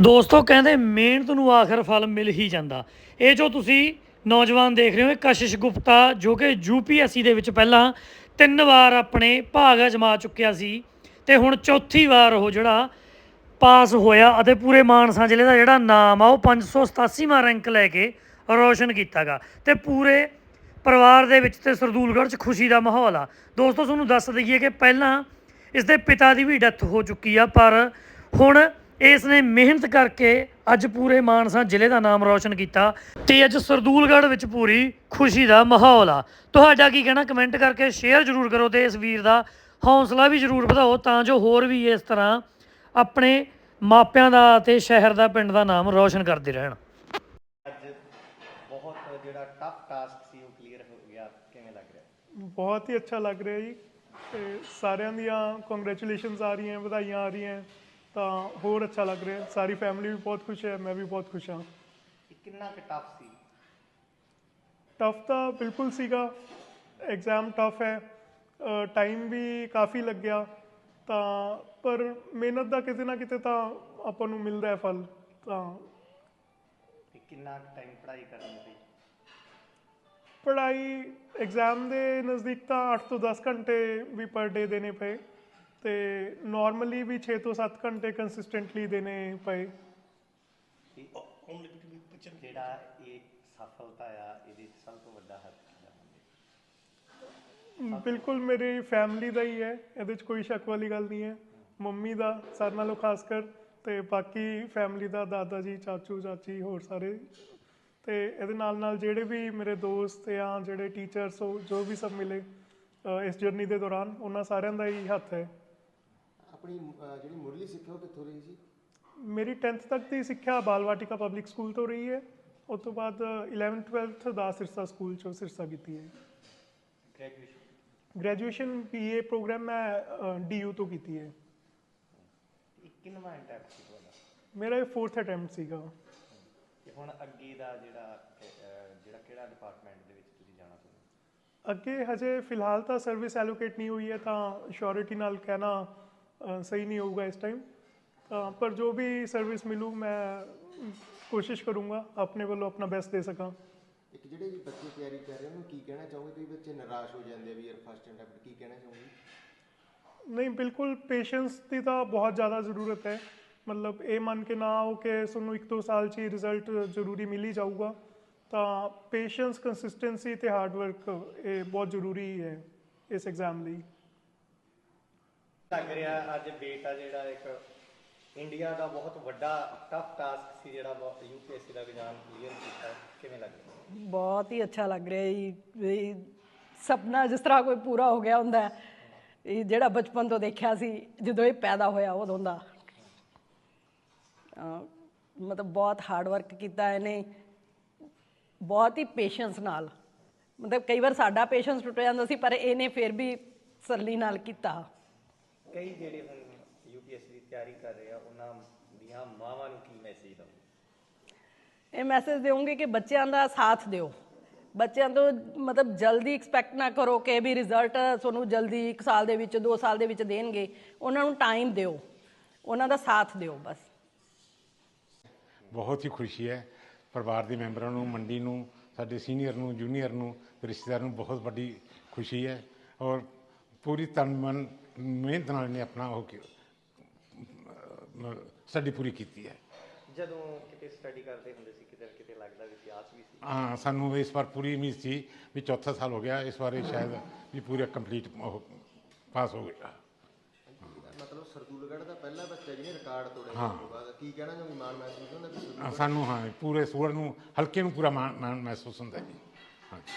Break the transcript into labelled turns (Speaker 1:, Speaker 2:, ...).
Speaker 1: ਦੋਸਤੋ ਕਹਿੰਦੇ ਮਿਹਨਤ ਨੂੰ ਆਖਰ ਫਲ ਮਿਲ ਹੀ ਜਾਂਦਾ। ਇਹ ਜੋ ਤੁਸੀਂ ਨੌਜਵਾਨ ਦੇਖ ਰਹੇ ਹੋ, ਇਹ ਕਸ਼ਿਸ਼ ਗੁਪਤਾ ਜੋ ਕਿ ਯੂਪੀਐਸਸੀ ਦੇ ਵਿੱਚ ਪਹਿਲਾਂ ਤਿੰਨ ਵਾਰ ਆਪਣੇ ਭਾਗ ਅਜਮਾ ਚੁੱਕਿਆ ਸੀ ਤੇ ਹੁਣ ਚੌਥੀ ਵਾਰ ਉਹ ਜਿਹੜਾ ਪਾਸ ਹੋਇਆ ਅਤੇ ਪੂਰੇ ਮਾਨਸਾ ਜ਼ਿਲ੍ਹੇ ਦਾ ਜਿਹੜਾ ਨਾਮ ਆ, ਉਹ 587ਵਾਂ ਰੈਂਕ ਲੈ ਕੇ ਰੋਸ਼ਨ ਕੀਤਾਗਾ। ਤੇ ਪੂਰੇ ਪਰਿਵਾਰ ਦੇ ਵਿੱਚ ਤੇ ਸਰਦੂਲਗੜ੍ਹ 'ਚ ਖੁਸ਼ੀ ਦਾ ਮਾਹੌਲ ਆ। ਦੋਸਤੋ, ਤੁਹਾਨੂੰ ਦੱਸ ਦਈਏ ਕਿ ਪਹਿਲਾਂ ਇਸ ਦੇ ਪਿਤਾ ਦੀ ਵੀ ਡੈਥ ਹੋ ਚੁੱਕੀ ਆ, ਪਰ ਹੁਣ ਇਸ ਨੇ ਮਿਹਨਤ ਕਰਕੇ ਅੱਜ ਪੂਰੇ ਮਾਨਸਾ ਜ਼ਿਲ੍ਹੇ ਦਾ ਨਾਮ ਰੌਸ਼ਨ ਕੀਤਾ ਤੇ ਅੱਜ ਸਰਦੂਲਗੜ੍ਹ ਵਿੱਚ ਪੂਰੀ ਖੁਸ਼ੀ ਦਾ ਮਾਹੌਲ ਆ। ਤੁਹਾਡਾ ਕੀ ਕਹਿਣਾ? ਕਮੈਂਟ ਕਰਕੇ ਸ਼ੇਅਰ ਜ਼ਰੂਰ ਕਰੋ ਤੇ ਇਸ ਵੀਰ ਦਾ ਹੌਸਲਾ ਵੀ ਜ਼ਰੂਰ ਵਧਾਓ ਤਾਂ ਜੋ ਹੋਰ ਵੀ ਇਸ ਤਰ੍ਹਾਂ ਆਪਣੇ ਮਾਪਿਆਂ ਦਾ ਤੇ ਸ਼ਹਿਰ ਦਾ ਪਿੰਡ ਦਾ ਨਾਮ ਰੌਸ਼ਨ ਕਰਦੇ ਰਹਿਣ।
Speaker 2: ਅੱਜ ਬਹੁਤ ਜਿਹੜਾ ਟਫ ਟਾਸਕ ਸੀ ਉਹ ਕਲੀਅਰ ਹੋ ਗਿਆ। ਕਿਵੇਂ ਲੱਗ ਰਿਹਾ?
Speaker 3: ਬਹੁਤ ਹੀ ਅੱਛਾ ਲੱਗ ਰਿਹਾ ਜੀ। ਤੇ ਸਾਰਿਆਂ ਦੀਆਂ ਕੰਗ੍ਰੈਚੁਲੇਸ਼ਨਸ ਆ ਰਹੀਆਂ ਵਧਾਈਆਂ ਆ ਰਹੀਆਂ। ਤਾਂ ਹੋਰ ਅੱਛਾ ਲੱਗ ਰਿਹਾ। ਸਾਰੀ ਫੈਮਿਲੀ ਵੀ ਬਹੁਤ ਖੁਸ਼ ਹੈ ਮੈਂ ਵੀ ਬਹੁਤ ਖੁਸ਼ ਹਾਂ।
Speaker 2: ਇਹ ਕਿੰਨਾ ਕੁ ਟਫ ਸੀ?
Speaker 3: ਟਫ ਤਾਂ ਬਿਲਕੁਲ ਸੀਗਾ। ਐਗਜ਼ਾਮ ਟਫ ਹੈ। ਟਾਈਮ ਵੀ ਕਾਫੀ ਲੱਗਿਆ। ਤਾਂ ਪਰ ਮਿਹਨਤ ਦਾ ਕਿਤੇ ਨਾ ਕਿਤੇ ਤਾਂ ਆਪਾਂ ਨੂੰ ਮਿਲਦਾ ਹੈ ਫਲ। ਤਾਂ
Speaker 2: ਤੇ ਕਿੰਨਾ ਟਾਈਮ ਪੜ੍ਹਾਈ ਕਰਨੀ ਪਈ
Speaker 3: ਪੜ੍ਹਾਈ ਐਗਜ਼ਾਮ ਦੇ ਨਜ਼ਦੀਕ ਤਾਂ 8 ਤੋਂ 10 ਘੰਟੇ ਵੀ ਪਰ ਡੇ ਦੇਣੇ ਪਏ। ਤੇ ਨਾਰਮਲੀ ਵੀ 6 ਤੋਂ 7 ਘੰਟੇ ਕੰਸਿਸਟੈਂਟਲੀ ਦੇਣੇ ਪਏ।
Speaker 2: ਤੇ ਜਿਹੜਾ ਇਹ ਸਫਲਤਾ ਆ ਇਹਦੇ 'ਚ ਸਭ ਤੋਂ ਵੱਡਾ ਹੱਥ ਕਿਹਦਾ ਮੰਨਦੇ
Speaker 3: ਬਿਲਕੁਲ ਮੇਰੀ ਫੈਮਿਲੀ ਦਾ ਹੀ ਹੈ ਇਹਦੇ 'ਚ ਕੋਈ ਸ਼ੱਕ ਵਾਲੀ ਗੱਲ ਨਹੀਂ ਹੈ। ਮੰਮੀ ਦਾ ਸਾਰਿਆਂ ਨਾਲੋਂ ਖਾਸ ਕਰ ਤੇ ਬਾਕੀ ਫੈਮਿਲੀ ਦਾ ਦਾਦਾ ਜੀ ਚਾਚੂ ਚਾਚੀ ਹੋਰ ਸਾਰੇ। ਤੇ ਇਹਦੇ ਨਾਲ ਨਾਲ ਜਿਹੜੇ ਵੀ ਮੇਰੇ ਦੋਸਤ ਜਾਂ ਜਿਹੜੇ ਟੀਚਰਸ ਜੋ ਵੀ ਸਭ ਮਿਲੇ ਇਸ ਜਰਨੀ ਦੇ ਦੌਰਾਨ ਉਹਨਾਂ ਸਾਰਿਆਂ ਦਾ ਹੀ ਹੱਥ ਹੈ।
Speaker 4: ਆਪਣੀ ਅਹ, ਜਿਹੜੀ ਮੁੱਢਲੀ ਸਿੱਖਿਆ ਉਹ ਕਿੱਥੋਂ ਰਹੀ ਸੀ?
Speaker 3: ਮੇਰੀ 10th ਤੱਕ ਦੀ ਸਿੱਖਿਆ ਬਾਲ ਵਾਟਿਕਾ ਪਬਲਿਕ ਸਕੂਲ ਤੋਂ ਰਹੀ ਹੈ। ਉਸ ਤੋਂ ਬਾਅਦ 11th 12th ਦਾ ਸਿਰਸਾ ਸਕੂਲ ਚੋਂ ਸਿਰਸਾ ਕੀਤੀ ਹੈ।
Speaker 2: ਗ੍ਰੈਜੂਏਸ਼ਨ
Speaker 3: ਗ੍ਰੈਜੂਏਸ਼ਨ ਪ੍ਰੋਗਰਾਮ ਮੈਂ ਡੀਯੂ ਤੋਂ ਕੀਤੀ ਹੈ।
Speaker 2: ਇਹ ਕਿੰਨਵਾਂ ਅਟੈਂਪਟ ਸੀ ਤੁਹਾਡਾ?
Speaker 3: ਮੇਰਾ ਇਹ 4th ਅਟੈਂਪਟ ਸੀਗਾ।
Speaker 2: ਤੇ ਹੁਣ ਅੱਗੇ ਦਾ ਜਿਹੜਾ ਅਹ, ਜਿਹੜਾ ਕਿਹੜਾ ਡਿਪਾਰਟਮੈਂਟ ਦੇ ਵਿੱਚ ਤੁਸੀਂ ਜਾਣਾ ਚਾਹੁੰਦੇ
Speaker 3: ਅੱਗੇ ਹਜੇ ਫਿਲਹਾਲ ਤਾਂ ਸਰਵਿਸ ਐਲੋਕੇਟ ਨਹੀਂ ਹੋਈ ਹੈ ਤਾਂ ਸ਼ੋਰਿਟੀ ਨਾਲ ਕਹਿਣਾ ਸਹੀ ਨਹੀਂ ਹੋਊਗਾ ਇਸ ਟਾਈਮ ਪਰ ਜੋ ਵੀ ਸਰਵਿਸ ਮਿਲੂ ਮੈਂ ਕੋਸ਼ਿਸ਼ ਕਰੂੰਗਾ ਆਪਣੇ ਵੱਲੋਂ ਆਪਣਾ ਬੈਸਟ ਦੇ ਸਕਾਂ।
Speaker 4: ਇੱਕ ਜਿਹੜੇ ਵੀ ਬੱਚੇ ਤਿਆਰੀ ਕਰ ਰਹੇ ਉਹਨਾਂ ਨੂੰ ਕੀ ਕਹਿਣਾ ਚਾਹੋਗੇ? ਕਈ ਬੱਚੇ ਨਿਰਾਸ਼ ਹੋ ਜਾਂਦੇ ਆ ਵੀ ਯਾਰ ਫਸਟ ਅਟੈਂਪਟ ਕੀ ਕਹਿਣਾ ਚਾਹੋਗੇ?
Speaker 3: ਨਹੀਂ ਬਿਲਕੁਲ ਪੇਸ਼ੈਂਸ ਦੀ ਤਾਂ ਬਹੁਤ ਜ਼ਿਆਦਾ ਜ਼ਰੂਰਤ ਹੈ। ਮਤਲਬ ਇਹ ਮੰਨ ਕੇ ਨਾ ਆਓ ਕਿ ਤੁਹਾਨੂੰ ਇੱਕ ਦੋ ਸਾਲ 'ਚ ਹੀ ਰਿਜ਼ਲਟ ਜ਼ਰੂਰੀ ਮਿਲ ਹੀ ਜਾਊਗਾ। ਤਾਂ ਪੇਸ਼ੈਂਸ ਕੰਸਿਸਟੈਂਸੀ ਤੇ ਹਾਰਡ ਵਰਕ ਇਹ ਬਹੁਤ ਜ਼ਰੂਰੀ ਹੈ ਇਸ ਐਗਜ਼ਾਮ ਲਈ
Speaker 2: ਲੱਗ ਰਿਹਾ ਅੱਜ ਬੇਟਾ ਜਿਹੜਾ ਇੱਕ ਇੰਡੀਆ ਦਾ ਬਹੁਤ ਵੱਡਾ ਟਫ ਟਾਸਕ ਸੀ ਜਿਹੜਾ ਯੂਪੀਐਸਸੀ ਦਾ ਐਗਜ਼ਾਮ ਕਲੀਅਰ ਕੀਤਾ। ਕਿਵੇਂ ਲੱਗ ਰਿਹਾ?
Speaker 5: ਬਹੁਤ ਹੀ ਅੱਛਾ ਲੱਗ ਰਿਹਾ ਜੀ। ਵੀ ਸੁਪਨਾ ਜਿਸ ਤਰ੍ਹਾਂ ਕੋਈ ਪੂਰਾ ਹੋ ਗਿਆ ਹੁੰਦਾ ਹੈ ਇਹ ਜਿਹੜਾ ਬਚਪਨ ਤੋਂ ਦੇਖਿਆ ਸੀ, ਜਦੋਂ ਇਹ ਪੈਦਾ ਹੋਇਆ ਉਦੋਂ ਦਾ। ਮਤਲਬ ਬਹੁਤ ਹਾਰਡ ਵਰਕ ਕੀਤਾ ਇਹਨੇ। ਬਹੁਤ ਹੀ ਪੇਸ਼ੈਂਸ ਨਾਲ। ਮਤਲਬ ਕਈ ਵਾਰ ਸਾਡਾ ਪੇਸ਼ੈਂਸ ਟੁੱਟ ਜਾਂਦਾ ਸੀ, ਪਰ ਇਹਨੇ ਫਿਰ ਵੀ ਸਰਲੀ ਨਾਲ ਕੀਤਾ।
Speaker 2: ਕਈ ਜਿਹੜੇ ਹੁਣ ਯੂਪੀਐਸਸੀ ਦੀ ਤਿਆਰੀ ਕਰ ਰਹੇ ਆ ਉਹਨਾਂ ਦੀਆਂ ਮਾਵਾਂ ਨੂੰ ਕੀ ਮੈਸੇਜ ਦਓ
Speaker 5: ਇਹ ਮੈਸੇਜ ਦੇਵਾਂਗੇ ਕਿ ਬੱਚਿਆਂ ਦਾ ਸਾਥ ਦਿਓ। ਬੱਚਿਆਂ ਤੋਂ ਮਤਲਬ ਜਲਦੀ ਐਕਸਪੈਕਟ ਨਾ ਕਰੋ ਕਿ ਵੀ ਰਿਜ਼ਲਟ ਤੁਹਾਨੂੰ ਜਲਦੀ 1 ਸਾਲ ਦੇ ਵਿੱਚ 2 ਸਾਲ ਦੇ ਵਿੱਚ ਦੇਣਗੇ। ਉਹਨਾਂ ਨੂੰ ਟਾਈਮ ਦਿਓ। ਉਹਨਾਂ ਦਾ ਸਾਥ ਦਿਓ ਬਸ।
Speaker 6: ਬਹੁਤ ਹੀ ਖੁਸ਼ੀ ਹੈ। ਪਰਿਵਾਰ ਦੇ ਮੈਂਬਰਾਂ ਨੂੰ ਮੰਡੀ ਨੂੰ ਸਾਡੇ ਸੀਨੀਅਰ ਨੂੰ ਜੂਨੀਅਰ ਨੂੰ ਰਿਸ਼ਤੇਦਾਰਾਂ ਨੂੰ ਬਹੁਤ ਵੱਡੀ ਖੁਸ਼ੀ ਹੈ। ਔਰ ਪੂਰੀ ਤਨ ਮਨ ਮਿਹਨਤ ਨਾਲ ਨੇ ਆਪਣਾ ਹੋ ਕੇ ਸਟੱਡੀ ਪੂਰੀ ਕੀਤੀ ਹੈ।
Speaker 2: ਜਦੋਂ ਕਿਤੇ ਸਟੱਡੀ ਕਰਦੇ ਹੁੰਦੇ ਸੀ ਕਿਤੇ ਨਾ ਕਿਤੇ ਲੱਗਦਾ ਵੀ ਇਤਿਹਾਸ ਵੀ ਸੀ।
Speaker 6: ਹਾਂ ਸਾਨੂੰ ਇਸ ਵਾਰ ਪੂਰੀ ਉਮੀਦ ਸੀ ਵੀ ਚੌਥਾ ਸਾਲ ਹੋ ਗਿਆ ਇਸ ਵਾਰ ਇਹ ਸ਼ਾਇਦ ਵੀ ਪੂਰਾ ਕੰਪਲੀਟ ਪਾਸ ਹੋ ਗਿਆ।
Speaker 4: ਮਤਲਬ ਸਰਦੂਲਗੜ੍ਹ ਦਾ ਪਹਿਲਾ ਬੱਚਾ ਜਿਹਨੇ ਰਿਕਾਰਡ ਤੋੜਿਆ
Speaker 6: ਹਾਂ।
Speaker 4: ਤੋਂ ਬਾਅਦ ਕੀ ਕਹਿਣਾ ਚਾਹੋਗੇ? ਮਾਣ ਮਹਿਸੂਸ ਹੁੰਦਾ ਵੀ
Speaker 6: ਹਾਂ, ਸਾਨੂੰ ਹਾਂ ਪੂਰੇ ਸੂਰ ਨੂੰ ਹਲਕੇ ਨੂੰ ਪੂਰਾ ਮਾਣ ਮਾਣ ਮਹਿਸੂਸ ਹੁੰਦਾ ਜੀ। ਹਾਂਜੀ